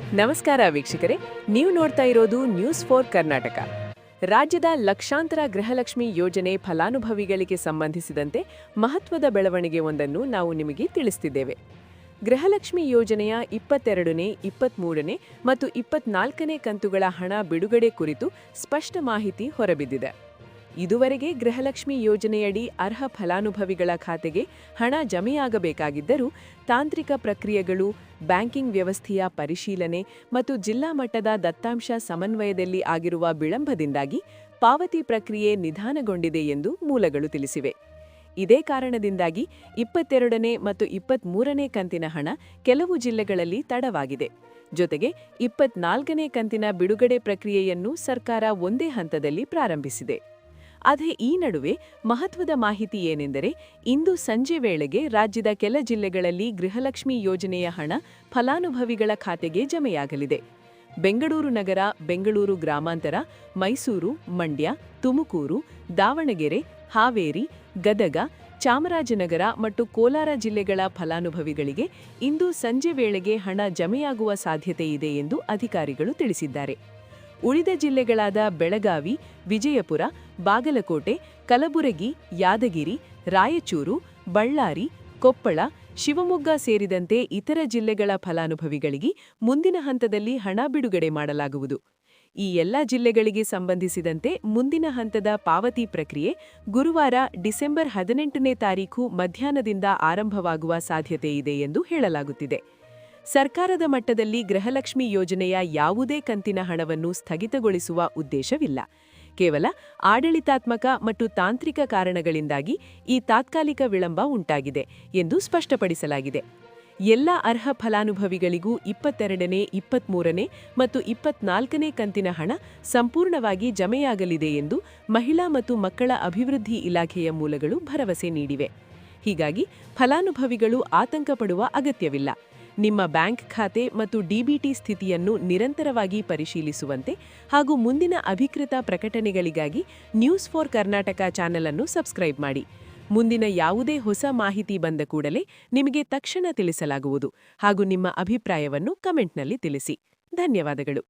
ನಮಸ್ಕಾರ ವೀಕ್ಷಕರೇ, ನೀವು ನೋಡ್ತಾ ಇರೋದು ನ್ಯೂಸ್ ಫೋರ್ ಕರ್ನಾಟಕ ರಾಜ್ಯದ ಲಕ್ಷಾಂತರ ಗೃಹಲಕ್ಷ್ಮಿ ಯೋಜನೆ ಫಲಾನುಭವಿಗಳಿಗೆ ಸಂಬಂಧಿಸಿದಂತೆ ಮಹತ್ವದ ಬೆಳವಣಿಗೆ ಒಂದನ್ನು ನಾವು ನಿಮಗೆ ತಿಳಿಸ್ತಿದ್ದೇವೆ. ಗೃಹಲಕ್ಷ್ಮಿ ಯೋಜನೆಯ ಇಪ್ಪತ್ತೆರಡನೇ, ಇಪ್ಪತ್ಮೂರನೇ ಮತ್ತು ಇಪ್ಪತ್ನಾಲ್ಕನೇ ಕಂತುಗಳ ಹಣ ಬಿಡುಗಡೆ ಕುರಿತು ಸ್ಪಷ್ಟ ಮಾಹಿತಿ ಹೊರಬಿದ್ದಿದೆ. ಇದುವರೆಗೆ ಗೃಹಲಕ್ಷ್ಮಿ ಯೋಜನೆಯಡಿ ಅರ್ಹ ಫಲಾನುಭವಿಗಳ ಖಾತೆಗೆ ಹಣ ಜಮೆಯಾಗಬೇಕಾಗಿದ್ದರೂ ತಾಂತ್ರಿಕ ಪ್ರಕ್ರಿಯೆಗಳು, ಬ್ಯಾಂಕಿಂಗ್ ವ್ಯವಸ್ಥೆಯ ಪರಿಶೀಲನೆ ಮತ್ತು ಜಿಲ್ಲಾ ಮಟ್ಟದ ದತ್ತಾಂಶ ಸಮನ್ವಯದಲ್ಲಿ ಆಗಿರುವ ವಿಳಂಬದಿಂದಾಗಿ ಪಾವತಿ ಪ್ರಕ್ರಿಯೆ ನಿಧಾನಗೊಂಡಿದೆ ಎಂದು ಮೂಲಗಳು ತಿಳಿಸಿವೆ. ಇದೇ ಕಾರಣದಿಂದಾಗಿ ಇಪ್ಪತ್ತೆರಡನೇ ಮತ್ತು ಇಪ್ಪತ್ಮೂರನೇ ಕಂತಿನ ಹಣ ಕೆಲವು ಜಿಲ್ಲೆಗಳಲ್ಲಿ ತಡವಾಗಿದೆ. ಜೊತೆಗೆ ಇಪ್ಪತ್ನಾಲ್ಕನೇ ಕಂತಿನ ಬಿಡುಗಡೆ ಪ್ರಕ್ರಿಯೆಯನ್ನು ಸರ್ಕಾರ ಒಂದೇ ಹಂತದಲ್ಲಿ ಪ್ರಾರಂಭಿಸಿದೆ. ಆದರೆ ಈ ನಡುವೆ ಮಹತ್ವದ ಮಾಹಿತಿ ಏನೆಂದರೆ ಇಂದು ಸಂಜೆ ವೇಳೆಗೆ ರಾಜ್ಯದ ಕೆಲ ಜಿಲ್ಲೆಗಳಲ್ಲಿ ಗೃಹಲಕ್ಷ್ಮಿ ಯೋಜನೆಯ ಹಣ ಫಲಾನುಭವಿಗಳ ಖಾತೆಗೆ ಜಮೆಯಾಗಲಿದೆ. ಬೆಂಗಳೂರು ನಗರ, ಬೆಂಗಳೂರು ಗ್ರಾಮಾಂತರ, ಮೈಸೂರು, ಮಂಡ್ಯ, ತುಮಕೂರು, ದಾವಣಗೆರೆ, ಹಾವೇರಿ, ಗದಗ, ಚಾಮರಾಜನಗರ ಮತ್ತು ಕೋಲಾರ ಜಿಲ್ಲೆಗಳ ಫಲಾನುಭವಿಗಳಿಗೆ ಇಂದು ಸಂಜೆ ವೇಳೆಗೆ ಹಣ ಜಮೆಯಾಗುವ ಸಾಧ್ಯತೆ ಇದೆ ಎಂದು ಅಧಿಕಾರಿಗಳು ತಿಳಿಸಿದ್ದಾರೆ. ಉಳಿದ ಜಿಲ್ಲೆಗಳಾದ ಬೆಳಗಾವಿ, ವಿಜಯಪುರ, ಬಾಗಲಕೋಟೆ, ಕಲಬುರಗಿ, ಯಾದಗಿರಿ, ರಾಯಚೂರು, ಬಳ್ಳಾರಿ, ಕೊಪ್ಪಳ, ಶಿವಮೊಗ್ಗ ಸೇರಿದಂತೆ ಇತರ ಜಿಲ್ಲೆಗಳ ಫಲಾನುಭವಿಗಳಿಗೆ ಮುಂದಿನ ಹಂತದಲ್ಲಿ ಹಣ ಬಿಡುಗಡೆ ಮಾಡಲಾಗುವುದು. ಈ ಎಲ್ಲ ಜಿಲ್ಲೆಗಳಿಗೆ ಸಂಬಂಧಿಸಿದಂತೆ ಮುಂದಿನ ಹಂತದ ಪಾವತಿ ಪ್ರಕ್ರಿಯೆ ಗುರುವಾರ ಡಿಸೆಂಬರ್ ಹದಿನೆಂಟನೇ ತಾರೀಖು ಮಧ್ಯಾಹ್ನದಿಂದ ಆರಂಭವಾಗುವ ಸಾಧ್ಯತೆ ಇದೆ ಎಂದು ಹೇಳಲಾಗುತ್ತಿದೆ. ಸರ್ಕಾರದ ಮಟ್ಟದಲ್ಲಿ ಗೃಹಲಕ್ಷ್ಮಿ ಯೋಜನೆಯ ಯಾವುದೇ ಕಂತಿನ ಹಣವನ್ನು ಸ್ಥಗಿತಗೊಳಿಸುವ ಉದ್ದೇಶವಿಲ್ಲ. ಕೇವಲ ಆಡಳಿತಾತ್ಮಕ ಮತ್ತು ತಾಂತ್ರಿಕ ಕಾರಣಗಳಿಂದಾಗಿ ಈ ತಾತ್ಕಾಲಿಕ ವಿಳಂಬ ಉಂಟಾಗಿದೆ ಎಂದು ಸ್ಪಷ್ಟಪಡಿಸಲಾಗಿದೆ. ಎಲ್ಲ ಅರ್ಹ ಫಲಾನುಭವಿಗಳಿಗೂ ಇಪ್ಪತ್ತೆರಡನೇ ಇಪ್ಪತ್ತ್ಮೂರನೇ ಮತ್ತು ಇಪ್ಪತ್ನಾಲ್ಕನೇ ಕಂತಿನ ಹಣ ಸಂಪೂರ್ಣವಾಗಿ ಜಮೆಯಾಗಲಿದೆ ಎಂದು ಮಹಿಳಾ ಮತ್ತು ಮಕ್ಕಳ ಅಭಿವೃದ್ಧಿ ಇಲಾಖೆಯ ಮೂಲಗಳು ಭರವಸೆ ನೀಡಿವೆ. ಹೀಗಾಗಿ ಫಲಾನುಭವಿಗಳು ಆತಂಕ ಪಡುವ ಅಗತ್ಯವಿಲ್ಲ. ನಿಮ್ಮ ಬ್ಯಾಂಕ್ ಖಾತೆ ಮತ್ತು ಡಿಬಿಟಿ ಸ್ಥಿತಿಯನ್ನು ನಿರಂತರವಾಗಿ ಪರಿಶೀಲಿಸುವಂತೆ ಹಾಗೂ ಮುಂದಿನ ಅಧಿಕೃತ ಪ್ರಕಟಣೆಗಳಿಗಾಗಿ ನ್ಯೂಸ್ ಫಾರ್ ಕರ್ನಾಟಕ ಚಾನೆಲ್ ಅನ್ನು ಸಬ್ಸ್ಕ್ರೈಬ್ ಮಾಡಿ. ಮುಂದಿನ ಯಾವುದೇ ಹೊಸ ಮಾಹಿತಿ ಬಂದ ಕೂಡಲೇ ನಿಮಗೆ ತಕ್ಷಣ ತಿಳಿಸಲಾಗುವುದು ಹಾಗೂ ನಿಮ್ಮ ಅಭಿಪ್ರಾಯವನ್ನು ಕಮೆಂಟ್ನಲ್ಲಿ ತಿಳಿಸಿ. ಧನ್ಯವಾದಗಳು.